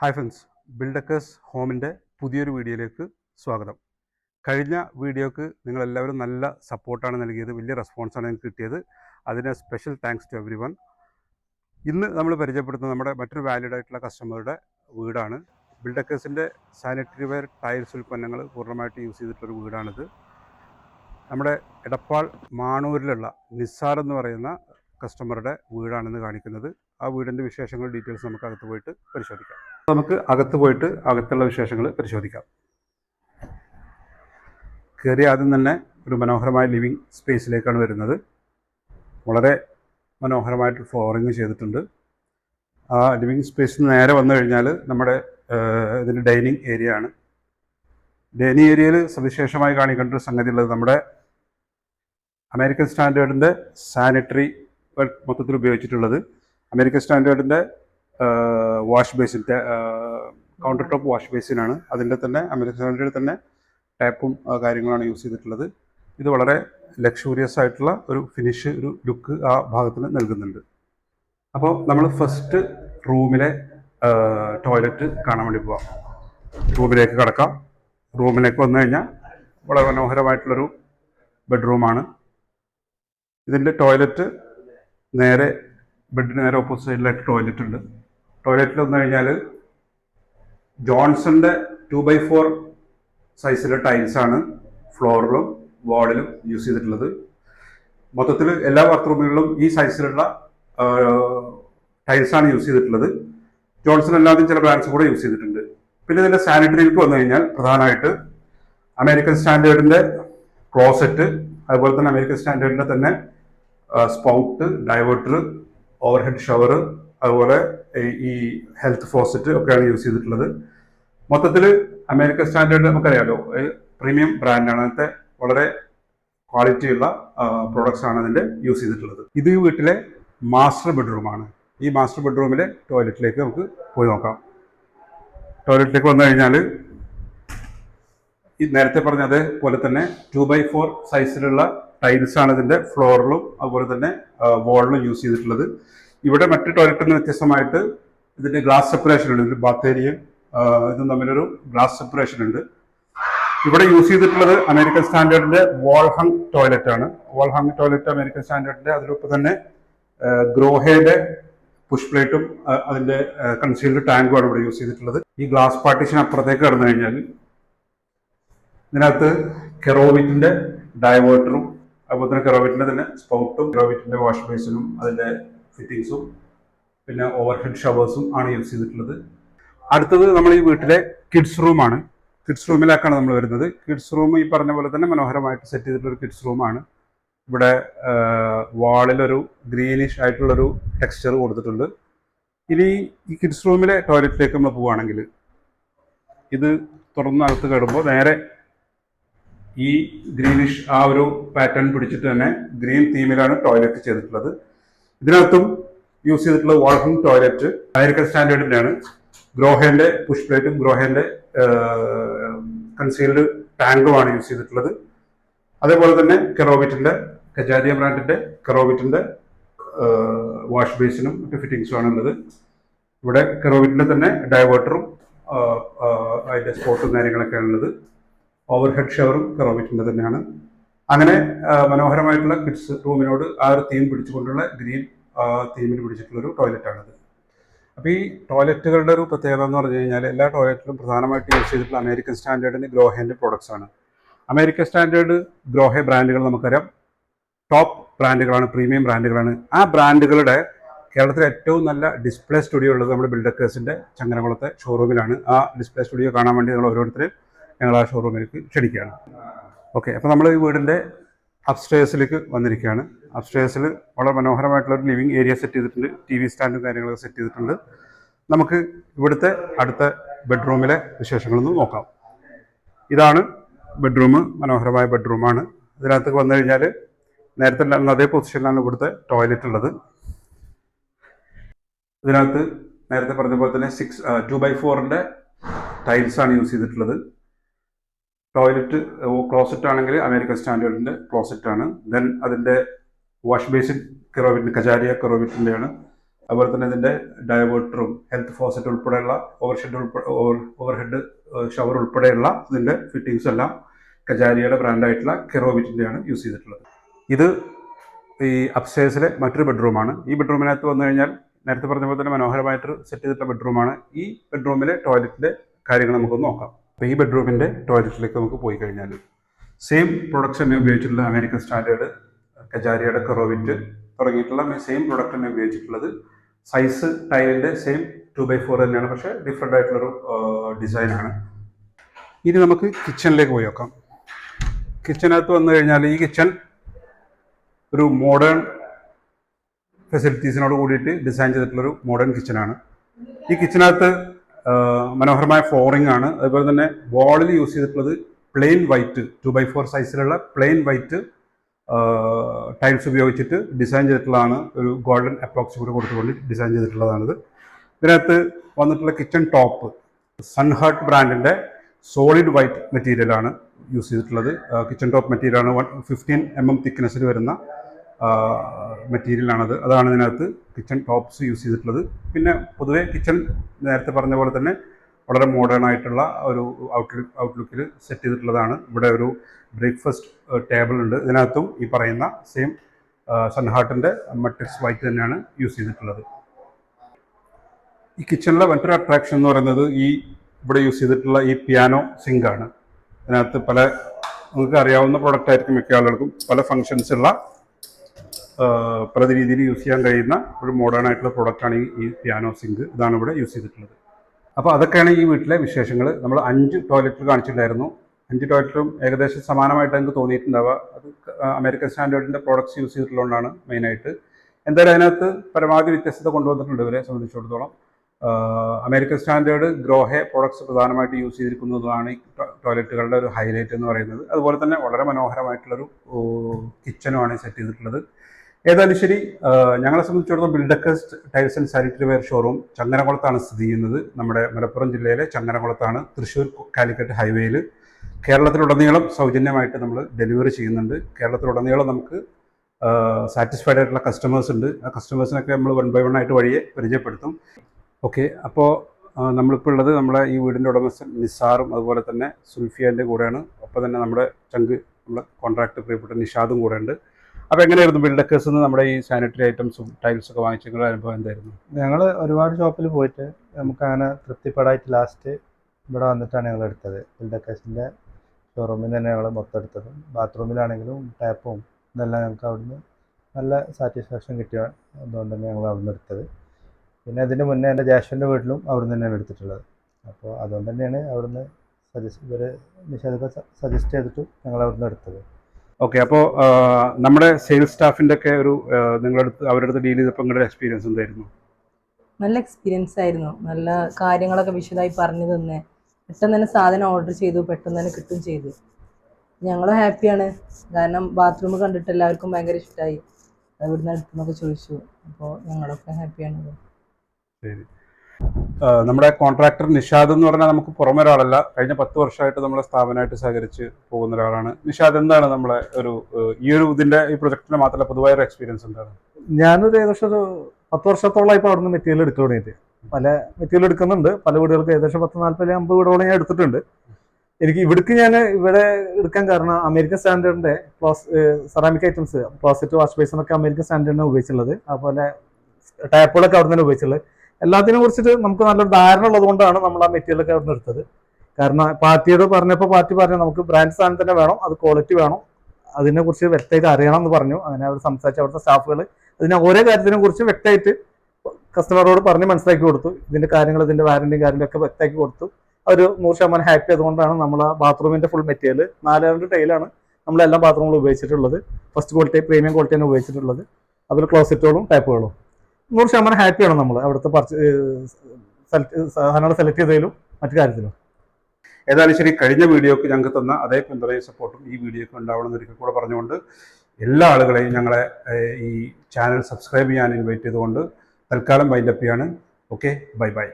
Hi friends ബിൽഡക്കേഴ്സ് ഹോമിന്റെ പുതിയൊരു വീഡിയോയിലേക്ക് സ്വാഗതം. കഴിഞ്ഞ വീഡിയോക്ക് നിങ്ങളെല്ലാവരും നല്ല സപ്പോർട്ടാണ് നൽകിയത് വലിയ റെസ്പോൺസാണ് എനിക്ക് കിട്ടിയത്. അതിന് special thanks to every one ഇന്ന് നമ്മൾ പരിചയപ്പെടുത്തുന്ന നമ്മുടെ മറ്റൊരു വാലിഡ് ആയിട്ടുള്ള കസ്റ്റമറുടെ വീടാണ്. ബിൽഡക്കേഴ്സിന്റെ സാനിറ്ററി വെയർ ടൈൽസ് ഉൽപ്പന്നങ്ങൾ പൂർണമായിട്ട് യൂസ് ചെയ്തിട്ടുള്ളൊരു വീടാണിത്. നമ്മുടെ എടപ്പാൾ മാണൂരിലുള്ള നിസ്സാർ എന്ന് പറയുന്ന കസ്റ്റമറുടെ വീടാണെന്ന് കാണിക്കുന്നത്. ആ വീടിന്റെ വിശേഷങ്ങൾ ഡീറ്റെയിൽസ് നമുക്ക് അകത്ത് പോയിട്ട് പരിശോധിക്കാം. നമുക്ക് അകത്ത് പോയിട്ട് അകത്തുള്ള വിശേഷങ്ങൾ പരിശോധിക്കാം. കയറി ആദ്യം തന്നെ ഒരു മനോഹരമായ ലിവിങ് സ്പേസിലേക്കാണ് വരുന്നത്. വളരെ മനോഹരമായിട്ട് ഫ്ലോറിങ് ചെയ്തിട്ടുണ്ട്. ആ ലിവിങ് സ്പേസിൽ നേരെ വന്നു കഴിഞ്ഞാൽ നമ്മുടെ ഇതിന്റെ ഡൈനിങ് ഏരിയ ആണ്. ഡൈനിങ് ഏരിയയിൽ സവിശേഷമായി കാണിക്കേണ്ട ഒരു സംഗതി ഉള്ളത് നമ്മുടെ അമേരിക്കൻ സ്റ്റാൻഡേർഡിന്റെ സാനിറ്ററി മൊത്തത്തിൽ ഉപയോഗിച്ചിട്ടുള്ളത്. American സ്റ്റാൻഡേർഡിന്റെ wash basin counter top wash ബേസിനാണ് അതിന്റെ തന്നെ സ്റ്റാൻഡേർഡിൽ തന്നെ ടാപ്പും കാര്യങ്ങളാണ് യൂസ് ചെയ്തിട്ടുള്ളത്. ഇത് വളരെ ലക്ഷൂറിയസ് ആയിട്ടുള്ള ഒരു ഫിനിഷ് ഒരു ലുക്ക് ആ ഭാഗത്തിന് നൽകുന്നുണ്ട്. അപ്പോൾ നമ്മൾ ഫസ്റ്റ് റൂമിലെ ടോയ്ലറ്റ് കാണാൻ വേണ്ടി പോവാം. റൂമിലേക്ക് കടക്കാം. റൂമിലേക്ക് വന്നു കഴിഞ്ഞാൽ വളരെ മനോഹരമായിട്ടുള്ളൊരു ബെഡ്റൂമാണ്. ഇതിന്റെ ടോയ്ലറ്റ് നേരെ ബെഡിന് നേരെ ഓപ്പോസിറ്റ് സൈഡിലായിട്ട് ടോയ്ലറ്റ് ഉണ്ട്. ടോയ്ലറ്റിൽ വന്നു കഴിഞ്ഞാൽ ജോൺസണിന്റെ ടു ബൈ ഫോർ സൈസിലെ ടൈൽസാണ് ഫ്ലോറിലും വാളിലും യൂസ് ചെയ്തിട്ടുള്ളത്. മൊത്തത്തിൽ എല്ലാ ബാത്റൂമുകളിലും ഈ സൈസിലുള്ള ടൈൽസാണ് യൂസ് ചെയ്തിട്ടുള്ളത്. ജോൺസൺ അല്ലാതെ ചില ബ്രാൻഡ്സ് കൂടെ യൂസ് ചെയ്തിട്ടുണ്ട്. പിന്നെ ഇതിന്റെ സാനിറ്ററിയിലേക്ക് വന്നു കഴിഞ്ഞാൽ പ്രധാനമായിട്ട് അമേരിക്കൻ സ്റ്റാൻഡേർഡിന്റെ ക്ലോസറ്റ് അതുപോലെ തന്നെ അമേരിക്കൻ സ്റ്റാൻഡേർഡിന്റെ തന്നെ സ്പൗട്ട് ഡൈവേർട്ടർ ഓവർഹെഡ് ഷവർ അതുപോലെ ഈ- ഹെൽത്ത് ഫോസറ്റ് ഒക്കെയാണ് യൂസ് ചെയ്തിട്ടുള്ളത്. മൊത്തത്തിൽ അമേരിക്കൻ സ്റ്റാൻഡേർഡ് നമുക്കറിയാലോ പ്രീമിയം ബ്രാൻഡാണ് അങ്ങനത്തെ വളരെ ക്വാളിറ്റിയുള്ള പ്രോഡക്ട്സ് ആണ് അതിന്റെ യൂസ് ചെയ്തിട്ടുള്ളത്. ഇത് വീട്ടിലെ മാസ്റ്റർ ബെഡ്റൂമാണ് ഈ മാസ്റ്റർ ബെഡ്റൂമിലെ ടോയ്ലറ്റിലേക്ക് നമുക്ക് പോയി നോക്കാം. ടോയ്ലറ്റിലേക്ക് വന്നു കഴിഞ്ഞാൽ ഈ നേരത്തെ പറഞ്ഞ അതേപോലെ തന്നെ ടു ബൈ ഫോർ സൈസിലുള്ള ടൈൽസ് ആണ് ഇതിന്റെ ഫ്ലോറിലും അതുപോലെ തന്നെ വാളിലും യൂസ് ചെയ്തിട്ടുള്ളത്. ഇവിടെ മറ്റ് ടോയ്ലറ്റിൽ നിന്ന് വ്യത്യസ്തമായിട്ട് ഇതിന്റെ ഗ്ലാസ് സെപ്പറേഷൻ ഉണ്ട്. ഇതിന്റെ ബാത്തേരിയും ഇതും തമ്മിലൊരു ഗ്ലാസ് സെപ്പറേഷൻ ഉണ്ട്. ഇവിടെ യൂസ് ചെയ്തിട്ടുള്ളത് അമേരിക്കൻ സ്റ്റാൻഡേർഡിന്റെ വോൾഹങ് ടോയ്ലറ്റ് ആണ്. വോൾഹങ് ടോയ്ലറ്റ് അമേരിക്കൻ സ്റ്റാൻഡേർഡിന്റെ അതിലൊപ്പം തന്നെ ഗ്രോഹയുടെ പുഷ് പ്ലേറ്റും അതിന്റെ കൺസീൽഡ് ടാങ്കുമാണ് ഇവിടെ യൂസ് ചെയ്തിട്ടുള്ളത്. ഈ ഗ്ലാസ് പാർട്ടീഷൻ അപ്പുറത്തേക്ക് കടന്നു കഴിഞ്ഞാൽ ഇതിനകത്ത് കെറോവിറ്റിന്റെ ഡയവേർട്ടറും അതുപോലെ തന്നെ കെറോവിറ്റിന്റെ തന്നെ സ്പൗട്ടും കെറോവിറ്റിന്റെ വാഷ് ബേസിനും അതിന്റെ ഫിറ്റിങ്സും പിന്നെ ഓവർ ഹെഡ് ഷവേഴ്സും ആണ് യൂസ് ചെയ്തിട്ടുള്ളത്. അടുത്തത് നമ്മൾ ഈ വീട്ടിലെ കിഡ്സ് റൂമാണ് കിഡ്സ് റൂമിലേക്കാണ് നമ്മൾ വരുന്നത്. കിഡ്സ് റൂം ഈ പറഞ്ഞ പോലെ തന്നെ മനോഹരമായിട്ട് സെറ്റ് ചെയ്തിട്ടുള്ള ഒരു കിഡ്സ് റൂമാണ് ഇവിടെ വാളിലൊരു ഗ്രീനിഷ് ആയിട്ടുള്ളൊരു ടെക്സ്ചർ കൊടുത്തിട്ടുണ്ട്. ഇനി ഈ കിഡ്സ് റൂമിലെ ടോയ്ലറ്റിലേക്ക് നമ്മൾ പോവുകയാണെങ്കിൽ ഇത് തുറന്ന് അകത്ത് കയറുമ്പോൾ നേരെ ഈ ഗ്രീനിഷ് ആ ഒരു പാറ്റേൺ പിടിച്ചിട്ട് തന്നെ ഗ്രീൻ തീമിലാണ് ടോയ്ലറ്റ് ചെയ്തിട്ടുള്ളത്. ഇതിനകത്തും യൂസ് ചെയ്തിട്ടുള്ള വാഷിംഗ് ടോയ്ലറ്റ് അമേരിക്കൻ സ്റ്റാൻഡേർഡിന്റെ ആണ് ഗ്രോഹേന്റെ പുഷ് പ്ലേറ്റും ഗ്രോഹേന്റെ കൺസീൽഡ് ടാങ്കുമാണ് യൂസ് ചെയ്തിട്ടുള്ളത്. അതേപോലെ തന്നെ കെറോവിറ്റിന്റെ കജാരിയ ബ്രാൻഡിന്റെ കെറോവിറ്റിന്റെ വാഷ് ബേസിനും മറ്റു ഫിറ്റിങ്സും ആണ് ഉള്ളത്. ഇവിടെ കെറോവിറ്റിന്റെ തന്നെ ഡൈവേർട്ടറും അതിന്റെ സ്പോട്ടും കാര്യങ്ങളൊക്കെയാണുള്ളത് ഓവർ ഹെഡ് ഷവറും കെറോവിറ്റിന്റെ തന്നെയാണ്. അങ്ങനെ മനോഹരമായിട്ടുള്ള കിഡ്സ് റൂമിനോട് ആ ഒരു തീം പിടിച്ചുകൊണ്ടുള്ള ഗ്രീൻ തീമിന് പിടിച്ചിട്ടുള്ള ഒരു ടോയ്ലറ്റാണിത് അപ്പോൾ ഈ ടോയ്ലറ്റുകളുടെ ഒരു പ്രത്യേകത എന്ന് പറഞ്ഞു കഴിഞ്ഞാൽ എല്ലാ ടോയ്ലറ്റിലും പ്രധാനമായിട്ട് യൂസ് ചെയ്തിട്ടുള്ള അമേരിക്കൻ സ്റ്റാൻഡേർഡിന് ഗ്രോഹേന്റെ പ്രോഡക്ട്സ് ആണ്. അമേരിക്കൻ സ്റ്റാൻഡേർഡ് ഗ്രോഹെ ബ്രാൻഡുകൾ നമുക്കറിയാം. ടോപ്പ് ബ്രാൻഡുകളാണ് പ്രീമിയം ബ്രാൻഡുകളാണ് ആ ബ്രാൻഡുകളുടെ കേരളത്തിലെ ഏറ്റവും നല്ല ഡിസ്പ്ലേ സ്റ്റുഡിയോ ഉള്ളത് നമ്മുടെ ബിൽഡക്കേഴ്സിന്റെ ചങ്ങനകുളത്തെ ഷോറൂമിലാണ് ആ ഡിസ്പ്ലേ സ്റ്റുഡിയോ കാണാൻ വേണ്ടി നിങ്ങൾ ഓരോരുത്തരും ഞങ്ങൾ ആ ഷോറൂമിലേക്ക് ക്ഷണിക്കുകയാണ്. ഓക്കെ അപ്പോൾ നമ്മൾ ഈ വീടിന്റെ അപ്സ്റ്റേഴ്സിലേക്ക് വന്നിരിക്കുകയാണ്. അപ്സ്റ്റേഴ്സിൽ വളരെ മനോഹരമായിട്ടുള്ള ഒരു ലിവിങ് ഏരിയ സെറ്റ് ചെയ്തിട്ടുണ്ട്. ടി വി സ്റ്റാൻഡും കാര്യങ്ങളൊക്കെ സെറ്റ് ചെയ്തിട്ടുണ്ട്. നമുക്ക് ഇവിടുത്തെ അടുത്ത ബെഡ്റൂമിലെ വിശേഷങ്ങളൊന്ന് നോക്കാം. ഇതാണ് ബെഡ്റൂം മനോഹരമായ ബെഡ്റൂമാണ് ഇതിനകത്ത് വന്നു കഴിഞ്ഞാൽ നേരത്തെ അതേ പൊസിഷനിലാണ് ഇവിടുത്തെ ടോയ്ലറ്റ് ഉള്ളത്. ഇതിനകത്ത് നേരത്തെ പറഞ്ഞ പോലെ തന്നെ സിക്സ് ടു ബൈ ഫോറിന്റെ ടൈൽസാണ് യൂസ് ചെയ്തിട്ടുള്ളത്. ടോയ്ലറ്റ് ക്ലോസറ്റ് ആണെങ്കിൽ അമേരിക്കൻ സ്റ്റാൻഡേർഡിന്റെ ക്ലോസറ്റ് ആണ്. ദെൻ അതിന്റെ വാഷ് ബേസിൻ കിറോവിറ്റ് കജാരിയ കിറോവിറ്റിന്റെയാണ് അതുപോലെ തന്നെ ഇതിന്റെ ഡയവേർട്ടറും ഹെൽത്ത് ഫോസറ്റ് ഉൾപ്പെടെയുള്ള ഓവർഷെഡ് ഉൾപ്പെടെ ഓവർഹെഡ് ഷവർ ഉൾപ്പെടെയുള്ള ഇതിന്റെ ഫിറ്റിങ്സ് എല്ലാം കജാരിയയുടെ ബ്രാൻഡായിട്ടുള്ള കിറോവിറ്റിന്റെയാണ് യൂസ് ചെയ്തിട്ടുള്ളത്. ഇത് ഈ അപ്സ്റ്റേഴ്സിലെ മറ്റൊരു ബെഡ്റൂമാണ് ഈ ബെഡ്റൂമിനകത്ത് വന്നു കഴിഞ്ഞാൽ നേരത്തെ പറഞ്ഞ പോലെ തന്നെ മനോഹരമായിട്ട് സെറ്റ് ചെയ്തിട്ടുള്ള ബെഡ്റൂമാണ് ഈ ബെഡ്റൂമിലെ ടോയ്ലറ്റിന്റെ കാര്യങ്ങൾ നമുക്കൊന്ന് നോക്കാം. അപ്പോൾ ഈ ബെഡ്റൂമിന്റെ ടോയ്ലറ്റിലേക്ക് നമുക്ക് പോയി കഴിഞ്ഞാൽ സെയിം പ്രൊഡക്ട്സ് തന്നെ ഉപയോഗിച്ചിട്ടുള്ള അമേരിക്കൻ സ്റ്റാൻഡേർഡ് കജാരിയുടെ കെറോവിറ്റ് തുടങ്ങിയിട്ടുള്ള സെയിം പ്രൊഡക്റ്റ് തന്നെ ഉപയോഗിച്ചിട്ടുള്ളത്. സൈസ് ടൈലിന്റെ സെയിം ടു ബൈ ഫോർ തന്നെയാണ് പക്ഷേ ഡിഫറെന്റ് ആയിട്ടുള്ളൊരു ഡിസൈനാണ് ഇനി നമുക്ക് കിച്ചണിലേക്ക് പോയി നോക്കാം. കിച്ചനകത്ത് വന്നു കഴിഞ്ഞാൽ ഈ കിച്ചൺ ഒരു മോഡേൺ ഫെസിലിറ്റീസിനോട് കൂടിയിട്ട് ഡിസൈൻ ചെയ്തിട്ടുള്ളൊരു മോഡേൺ കിച്ചനാണ് ഈ കിച്ചനകത്ത് മനോഹരമായ ഫ്ലോറിംഗ് ആണ്. അതുപോലെ തന്നെ വാളിൽ യൂസ് ചെയ്തിട്ടുള്ളത് plain white two by four സൈസിലുള്ള പ്ലെയിൻ വൈറ്റ് ടൈൽസ് ഉപയോഗിച്ചിട്ട് ഡിസൈൻ ചെയ്തിട്ടുള്ളതാണ്. ഒരു ഗോൾഡൻ അപ്രോക്സ് കൂടെ കൊടുത്തുകൊണ്ട് ഡിസൈൻ ചെയ്തിട്ടുള്ളതാണിത്. ഇതിനകത്ത് വന്നിട്ടുള്ള കിച്ചൺ ടോപ്പ് സൺഹർട്ട് ബ്രാൻഡിന്റെ സോളിഡ് വൈറ്റ് മെറ്റീരിയലാണ് യൂസ് ചെയ്തിട്ടുള്ളത്. കിച്ചൺ ടോപ്പ് മെറ്റീരിയലാണ് വൺ ഫിഫ്റ്റീൻ എം എം തിക്നെസ്സിൽ വരുന്ന മെറ്റീരിയലാണത് അതാണ് ഇതിനകത്ത് കിച്ചൺ ടോപ്സ് യൂസ് ചെയ്തിട്ടുള്ളത്. പിന്നെ പൊതുവേ കിച്ചൺ നേരത്തെ പറഞ്ഞ പോലെ തന്നെ വളരെ മോഡേൺ ആയിട്ടുള്ള ഒരു ഔട്ട്ലുക്ക് ഔട്ട്ലുക്കിൽ സെറ്റ് ചെയ്തിട്ടുള്ളതാണ്. ഇവിടെ ഒരു ബ്രേക്ക്ഫാസ്റ്റ് ടേബിൾ ഉണ്ട്. ഇതിനകത്തും ഈ പറയുന്ന സെയിം സൺഹാർട്ടിന്റെ മെട്രിക്സ് വൈറ്റ് തന്നെയാണ് യൂസ് ചെയ്തിട്ടുള്ളത്. ഈ കിച്ചണിലെ മറ്റൊരു അട്രാക്ഷൻ എന്ന് പറയുന്നത് ഈ ഇവിടെ യൂസ് ചെയ്തിട്ടുള്ള ഈ പിയാനോ സിങ്കാണ് ഇതിനകത്ത് പല നിങ്ങൾക്ക് അറിയാവുന്ന പ്രോഡക്റ്റ് ആയിരിക്കും മിക്ക ആളുകൾക്കും. പല ഫങ്ഷൻസ് ഉള്ള പല രീതിയിൽ യൂസ് ചെയ്യാൻ കഴിയുന്ന ഒരു മോഡേൺ ആയിട്ടുള്ള പ്രോഡക്റ്റാണ് ഈ പിയാനോ സിങ്ക് ഇതാണ് ഇവിടെ യൂസ് ചെയ്തിട്ടുള്ളത്. അപ്പോൾ അതൊക്കെയാണ് ഈ വീട്ടിലെ വിശേഷങ്ങൾ. നമ്മൾ അഞ്ച് ടോയ്ലറ്റ് കാണിച്ചിട്ടുണ്ടായിരുന്നു. അഞ്ച് ടോയ്ലറ്റും ഏകദേശം സമാനമായിട്ട് എനിക്ക് തോന്നിയിട്ടുണ്ടാവുക. അത് അമേരിക്കൻ സ്റ്റാൻഡേർഡിന്റെ പ്രോഡക്ട്സ് യൂസ് ചെയ്തിട്ടുള്ളതുകൊണ്ടാണ് മെയിനായിട്ട്. എന്തായാലും അതിനകത്ത് പരമാവധി വ്യത്യസ്തത കൊണ്ടുവന്നിട്ടുണ്ട് ഇവരെ സംബന്ധിച്ചിടത്തോളം. അമേരിക്കൻ സ്റ്റാൻഡേർഡ് ഗ്രോഹെ പ്രോഡക്ട്സ് പ്രധാനമായിട്ട് യൂസ് ചെയ്തിരിക്കുന്നതാണ് ഈ ടോയ്ലറ്റുകളുടെ ഒരു ഹൈലൈറ്റ് എന്ന് പറയുന്നത്. അതുപോലെ തന്നെ വളരെ മനോഹരമായിട്ടുള്ളൊരു കിച്ചനുമാണ് സെറ്റ് ചെയ്തിട്ടുള്ളത്. ഏതായാലും ശരി ഞങ്ങളെ സംബന്ധിച്ചിടത്തോളം ബിൽഡക്കസ്റ്റ് tiles and sanitary ware showroom ചങ്ങനകുളത്താണ് സ്ഥിതി ചെയ്യുന്നത്. നമ്മുടെ മലപ്പുറം ജില്ലയിലെ ചങ്ങനകുളത്താണ് തൃശ്ശൂർ കാലിക്കറ്റ് ഹൈവേയിൽ. കേരളത്തിലുടനീളം സൗജന്യമായിട്ട് നമ്മൾ ഡെലിവറി ചെയ്യുന്നുണ്ട്. കേരളത്തിലുടനീളം നമുക്ക് സാറ്റിസ്ഫൈഡ് ആയിട്ടുള്ള കസ്റ്റമേഴ്സ് ഉണ്ട്. ആ കസ്റ്റമേഴ്സിനൊക്കെ നമ്മൾ വൺ ബൈ വൺ ആയിട്ട് വഴിയെ പരിചയപ്പെടുത്തും. ഓക്കെ അപ്പോൾ നമ്മളിപ്പോൾ ഉള്ളത് നമ്മുടെ ഈ വീടിന്റെ ഉടമസ്ഥൻ നിസാറും അതുപോലെ തന്നെ സുൽഫിയന്റെ കൂടെയാണ്. ഒപ്പം തന്നെ നമ്മുടെ ചങ്ക് നമ്മുടെ കോൺട്രാക്ട് പ്രിയപ്പെട്ട നിഷാദും കൂടെ ഉണ്ട് അപ്പോൾ എങ്ങനെയായിരുന്നു ബിൽഡക്കേഴ്സ് നമ്മുടെ ഈ സാനിറ്ററി ഐറ്റംസും ടൈൽസ് ഒക്കെ വാങ്ങിച്ച നിങ്ങളുടെ അനുഭവം എന്തായിരുന്നു? ഞങ്ങൾ ഒരുപാട് ഷോപ്പിൽ പോയിട്ട് നമുക്ക് അങ്ങനെ തൃപ്തിപ്പെടായിട്ട് ലാസ്റ്റ് ഇവിടെ വന്നിട്ടാണ് ഞങ്ങൾ എടുത്തത്. ബിൽഡക്കേഴ്സിന്റെ ഷോറൂമിൽ തന്നെ ഞങ്ങൾ മൊത്തം എടുത്തത്. ബാത്റൂമിലാണെങ്കിലും ടാപ്പും ഇതെല്ലാം ഞങ്ങൾക്ക് അവിടുന്ന് നല്ല സാറ്റിസ്ഫാക്ഷൻ കിട്ടിയ അതുകൊണ്ട് തന്നെ ഞങ്ങൾ അവിടുന്ന് എടുത്തത്. പിന്നെ അതിന് മുന്നേ എന്റെ ജാഷന്റെ വീട്ടിലും അവിടുന്ന് തന്നെയാണ് എടുത്തിട്ടുള്ളത്. അപ്പോൾ അതുകൊണ്ട് തന്നെയാണ് അവിടുന്ന് സജസ്റ്റ് ഇവർ നിഷേധൊക്കെ സജസ്റ്റ് ചെയ്തിട്ട് ഞങ്ങൾ അവിടുന്ന് എടുത്തത്. ഓക്കെ അപ്പോൾ നമ്മുടെ സെയിൽസ് സ്റ്റാഫിന്റെ ഒക്കെ ഒരു നിങ്ങളടുത്ത് നിങ്ങളുടെ അടുത്ത് അവരുടെ അടുത്ത് ഡീൽ ചെയ്തപ്പോൾ നിങ്ങളുടെ എക്സ്പീരിയൻസ് എന്തായിരുന്നു? നല്ല എക്സ്പീരിയൻസ് ആയിരുന്നു. നല്ല കാര്യങ്ങളൊക്കെ വിശദമായി പറഞ്ഞു തന്നെ. പെട്ടെന്ന് തന്നെ സാധനം ഓർഡർ ചെയ്തു പെട്ടെന്ന് തന്നെ കിട്ടും ചെയ്തു. ഞങ്ങൾ ഹാപ്പിയാണ് കാരണം ബാത്റൂം കണ്ടിട്ട് എല്ലാവർക്കും ഭയങ്കര ഇഷ്ടമായി അത് ഇവിടുന്ന് അടുത്തുനിന്നൊക്കെ ചോദിച്ചു. അപ്പോൾ ഞങ്ങളൊക്കെ ഹാപ്പിയാണ് ശരി. നമ്മുടെ കോൺട്രാക്ടർ നിഷാദ് എന്ന് പറഞ്ഞാൽ നമുക്ക് പുറമെ ഒരാളല്ല. കഴിഞ്ഞ പത്ത് വർഷമായിട്ട് നമ്മളെ സ്ഥാപനമായിട്ട് സഹകരിച്ച് പോകുന്ന ഒരാളാണ്. നിഷാദ് എന്താണ് നമ്മളെ ഒരു ഈ ഒരു ഇതിന്റെ ഈ പ്രൊജക്ടിന് മാത്രമല്ല പൊതുവായ ഒരു എക്സ്പീരിയൻസ് എന്താണ്? ഞാനൊരു ഏകദേശം ഒരു പത്ത് വർഷത്തോളം ഇപ്പോൾ അവിടുന്ന് മെറ്റീരിയൽ എടുത്തു തുടങ്ങിയിട്ട്. പല മെറ്റീരിയൽ എടുക്കുന്നുണ്ട്. പല വീടുകൾക്ക് ഏകദേശം പത്ത് നാല്പത് അമ്പത് വീടുകളോളം ഞാൻ എടുത്തിട്ടുണ്ട്. എനിക്ക് ഇവിടേക്ക് ഞാൻ ഇവിടെ എടുക്കാൻ കാരണം American സ്റ്റാൻഡേർഡിന്റെ close ceramic items closet wash ബേസിനൊക്കെ American സ്റ്റാൻഡേർഡിനാണ് ഉപയോഗിച്ചുള്ളത്. അതുപോലെ ടാപ്പുകളൊക്കെ അവിടെ നിന്ന് ഉപയോഗിച്ചുള്ളത്. എല്ലാത്തിനെ കുറിച്ചിട്ട് നമുക്ക് നല്ലൊരു ധാരണ ഉള്ളതുകൊണ്ടാണ് നമ്മൾ ആ മെറ്റീരിയലൊക്കെ അവിടെ എടുത്തത് കാരണം പാർട്ടിയോട് പറഞ്ഞപ്പോൾ പാർട്ടി പറഞ്ഞു നമുക്ക് ബ്രാൻഡ് സാധനം തന്നെ വേണം അത് ക്വാളിറ്റി വേണം. അതിനെക്കുറിച്ച് വ്യക്തമായിട്ട് അറിയണം എന്ന് പറഞ്ഞു. അങ്ങനെ അവർ സംസാരിച്ച അവിടുത്തെ സ്റ്റാഫുകൾ അതിനെ ഓരോ കാര്യത്തിനെ കുറിച്ച് വ്യക്തമായിട്ട് കസ്റ്റമറോട് പറഞ്ഞ് മനസ്സിലാക്കി കൊടുത്തു. ഇതിന്റെ കാര്യങ്ങൾ ഇതിന്റെ വാറന്റിയും കാര്യങ്ങളൊക്കെ വ്യക്തമാക്കി കൊടുത്തു. അവർ നൂറ് ശതമാനം ഹാപ്പി അതുകൊണ്ടാണ് നമ്മൾ ആ ബാത്റൂമിന്റെ ഫുൾ മെറ്റീരിയൽ നാലാണ്ട് ടൈലാണ് നമ്മൾ എല്ലാ ബാത്റൂമുകളും ഉപയോഗിച്ചിട്ടുള്ളത്. ഫസ്റ്റ് ക്വാളിറ്റി പ്രീമിയം ക്വാളിറ്റി തന്നെ ഉപയോഗിച്ചിട്ടുള്ളത്. അതിൽ ക്ലോസറ്റുകളും ടൈപ്പുകളും നൂറ് ശതമാനം ഹാപ്പിയാണ് നമ്മൾ അവിടുത്തെ സാധനങ്ങൾ സെലക്ട് ചെയ്തതിലും മറ്റു കാര്യത്തിലും. ഏതായാലും ശരി കഴിഞ്ഞ വീഡിയോക്ക് ഞങ്ങൾക്ക് തന്ന അതേ പിന്തുണയും സപ്പോർട്ടും ഈ വീഡിയോക്ക് ഉണ്ടാവണം എന്നൊരിക്കൽ കൂടെ പറഞ്ഞുകൊണ്ട് എല്ലാ ആളുകളെയും ഞങ്ങളെ ഈ ചാനൽ സബ്സ്ക്രൈബ് ചെയ്യാൻ ഇൻവൈറ്റ് ചെയ്തുകൊണ്ട് തൽക്കാലം വൈൻഡപ്പിയാണ് ഓക്കെ ബൈ ബൈ